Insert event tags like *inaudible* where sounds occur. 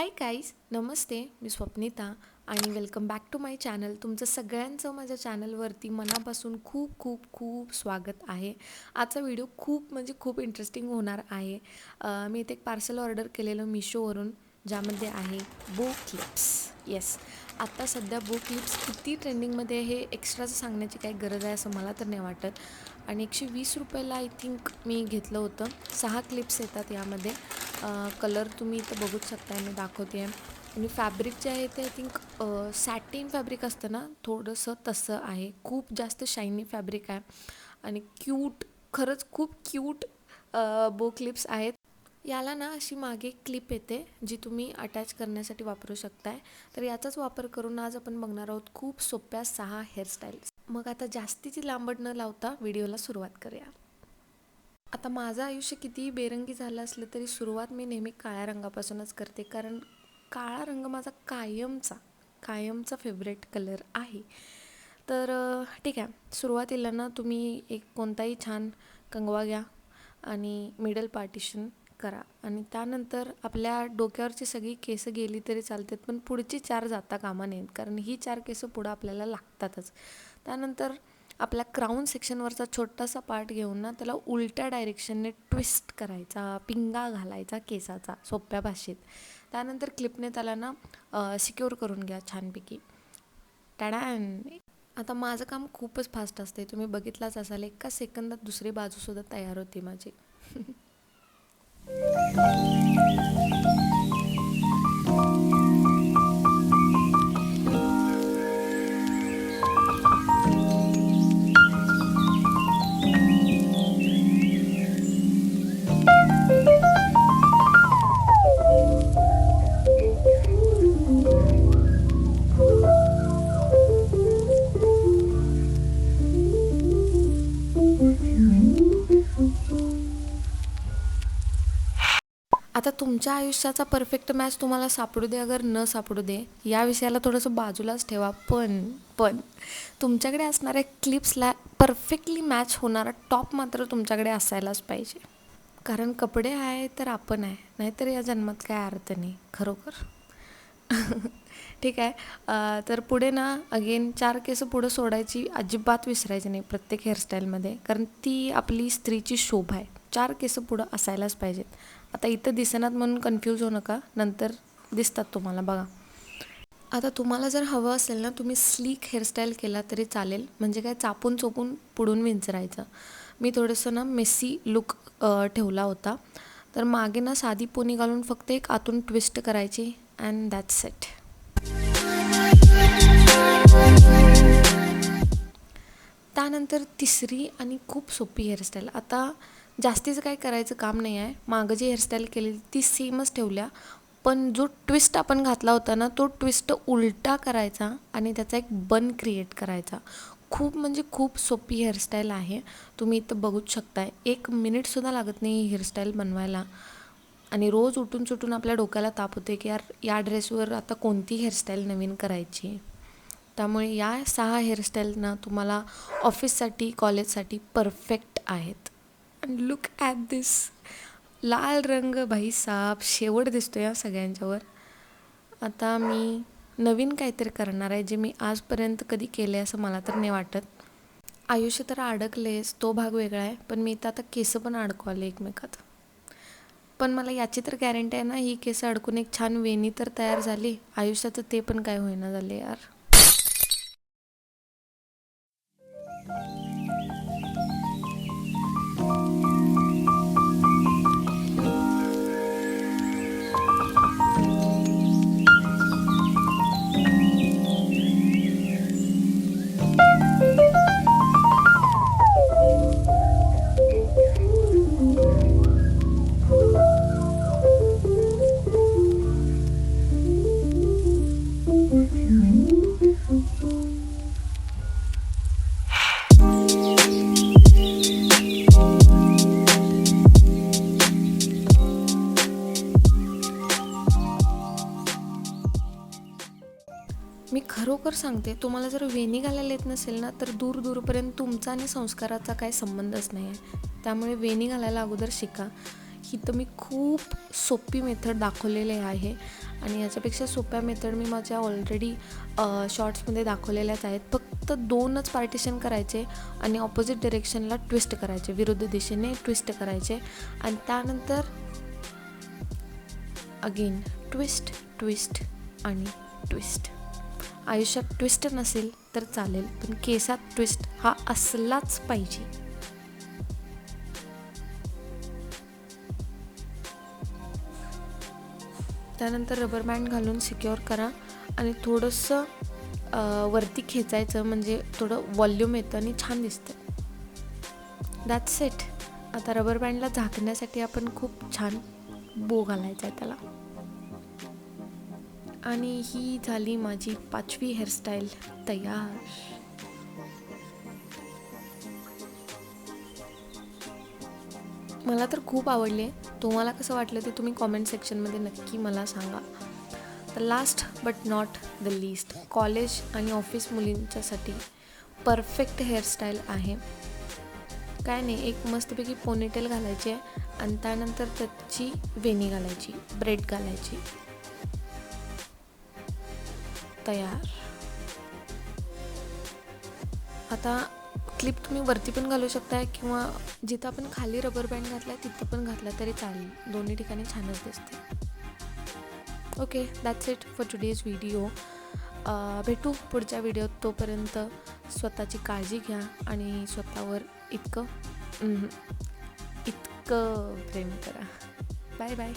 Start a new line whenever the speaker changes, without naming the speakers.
हाय guys नमस्ते मी स्वप्निता आणि welcome back to my channel तुमचं सगळ्यांचं माझ्या चॅनलवरती मनापासून खूप खूप खूप स्वागत आहे. आजचा व्हिडिओ खूप म्हणजे खूप इंटरेस्टिंग होणार आहे. मी इथे एक पार्सल ऑर्डर केलेलं मिशोवरून ज्यामध्ये आहे बुक क्लिप्स येस आत्ता सध्या बुक क्लिप्स किती ट्रेंडिंगमध्ये हे एक्स्ट्राचं सांगण्याची काही गरज आहे असं मला तर नाही वाटत. आणि एकशे वीस रुपयाला आय थिंक मी घेतलं होतं. सहा क्लिप्स येतात यामध्ये. कलर तुम्ही इथं बघूच शकता मी दाखवते आहे आणि फॅब्रिक जे आहे ते आय थिंक सॅटिन फॅब्रिक असतं ना थोडंसं तसं आहे. खूप जास्त शायनी फॅब्रिक आहे. आणि क्यूट खरंच खूप क्यूट बो क्लिप्स आहेत. याला ना अशी मागे क्लिप येते जी तुम्ही अटॅच करण्यासाठी वापरू शकताय. तर याचाच वापर करून आज आपण बघणार आहोत खूप सोप्या सहा हेअरस्टाईल्स मग आता जास्तीची लांबड न लावता व्हिडिओला सुरुवात करूया. आता माझं आयुष्य कितीही बेरंगी झालं असलं तरी सुरुवात मी नेहमी काळ्या रंगापासूनच करते. कारण काळा रंग माझा कायमचा कायमचा फेवरेट कलर आहे. तर ठीक आहे. सुरुवातीला ना तुम्ही एक कोणताही छान कंगवा घ्या आणि मिडल पार्टिशन करा. आणि त्यानंतर आपल्या डोक्यावरची सगळी केसं गेली तरी चालतात पण पुढची चार जाता कामा नयेत. कारण ही चार केसं पुढं आपल्याला लागतातच. त्यानंतर आपल्या क्राऊन सेक्शनवरचा छोटासा पार्ट घेऊन ना त्याला उलट्या डायरेक्शनने ट्विस्ट करायचा पिंगा घालायचा केसाचा सोप्या भाषेत. त्यानंतर क्लिपने त्याला ना सिक्युअर करून घ्या छानपैकी. टॅडॅन आता माझं काम खूपच फास्ट असते तुम्ही बघितलाच असाल एका सेकंदात दुसरी बाजूसुद्धा तयार होती माझी. *laughs* तुमच्या आयुष्याचा परफेक्ट मॅच तुम्हाला सापडू दे अगर न सापडू दे या विषयाला थोडंसं बाजूलाच ठेवा. पण पण तुमच्याकडे असणाऱ्या क्लिप्सला परफेक्टली मॅच होणारा टॉप मात्र तुमच्याकडे असायलाच पाहिजे. कारण कपडे आहे तर आपण आहे नाहीतर या जन्मात काय अर्थ नाही. खरोखर? *laughs* ठीक आहे. तर पुढे ना अगेन चार केसं पुढं सोडायची अजिबात विसरायची नाही प्रत्येक हेअरस्टाईलमध्ये कारण ती आपली स्त्रीची शोभा आहे. चार केस पुढं असायलाच पाहिजेत. आता इथं दिसेनात म्हणून कन्फ्यूज होऊ नका. नंतर दिसतात तुम्हाला बघा. आता तुम्हाला जर हवं असेल ना तुम्ही स्लीक हेअरस्टाईल केला तरी चालेल. म्हणजे काय चापून चोपून पुढून विंचरायचं. मी थोडंसं ना मेसी लुक ठेवला होता. तर मागे ना साधी पोनी घालून फक्त एक आतून ट्विस्ट करायची अँड दॅट्स इट त्यानंतर तिसरी आणि खूप सोपी हेअरस्टाईल आता जास्तीचं काही करायचं काम नाही आहे. मागं जी हेअरस्टाईल केलेली ती सेमच ठेवल्या. पण जो ट्विस्ट आपण घातला होता ना तो ट्विस्ट उलटा करायचा आणि त्याचा एक बन क्रिएट करायचा. खूप म्हणजे खूप सोपी हेअरस्टाईल आहे. तुम्ही इथं बघूच शकताय. एक मिनिटसुद्धा लागत नाही ही हेअरस्टाईल बनवायला. आणि रोज उठून सुटून आपल्या डोक्याला ताप होते की यार या ड्रेसवर आता कोणती हेअरस्टाईल नवीन करायची? त्यामुळे या सहा हेअरस्टाईलना तुम्हाला ऑफिससाठी कॉलेजसाठी परफेक्ट आहेत. आणि लुक ॲट दिस लाल रंग भाई साप शेवट दिसतो या सगळ्यांच्यावर. आता मी नवीन काहीतरी करणार आहे जे मी आजपर्यंत कधी केले असं मला तर नाही वाटत. आयुष्य तर अडकलेच तो भाग वेगळा आहे पण मी तर आता केस पण अडकवाले एकमेकात. पण मला याची तर गॅरंटी आहे ना ही केस अडकून एक छान वेणी तर तयार झाली. आयुष्याचं ते पण काय होईना झाले यार. खरोखर सांगते. तुम्हाला जर वेणी घालायला येत नसेल ना तर दूर दूरपर्यंत तुमचा आणि संस्काराचा काही संबंधच नाही आहे त्यामुळे वेणी घालायला अगोदर शिका. ही तर मी खूप सोपी मेथड दाखवलेली आहे आणि याच्यापेक्षा सोप्या मेथड मी माझ्या ऑलरेडी शॉर्ट्समध्ये दाखवलेल्याच आहेत. फक्त दोनच पार्टिशन करायचे आणि ऑपोजिट डिरेक्शनला ट्विस्ट करायचे. विरुद्ध दिशेने ट्विस्ट करायचे. आणि त्यानंतर अगेन ट्विस्ट ट्विस्ट आणि ट्विस्ट आयुष्यात ट्विस्ट नसेल तर चालेल पण केसात ट्विस्ट हा असलाच पाहिजे. त्यानंतर रबर बँड घालून सिक्युअर करा आणि थोडंसं वरती खेचायचं म्हणजे थोडं वॉल्यूम येतं आणि छान दिसतं. दॅट्स इट आता रबर बँडला झाकण्यासाठी आपण खूप छान बो घालायचा आहे त्याला. आणि ही झाली माझी पाचवी हेअरस्टाईल तयार. मला तर खूप आवडले तुम्हाला कसं वाटलं ते तुम्ही कॉमेंट सेक्शनमध्ये नक्की मला सांगा. तर last but not the list college आणि ऑफिस मुलींच्यासाठी परफेक्ट हेअरस्टाईल आहे. काय नाही एक मस्तपैकी पोनीटेल घालायची आहे आणि त्यानंतर त्याची वेणी घालायची ब्रेड घालायची. तयार. आता क्लिप तुम्ही वरती पण घालू शकताय किंवा जिथं आपण खाली रबर बँड घातला आहे तिथं पण घातला तरी चालेल. दोन्ही ठिकाणी छानच दिसते okay that's it for today's video भेटू पुढच्या व्हिडिओत तोपर्यंत स्वतःची काळजी घ्या आणि स्वतःवर इतकं इतकं प्रेम करा. Bye bye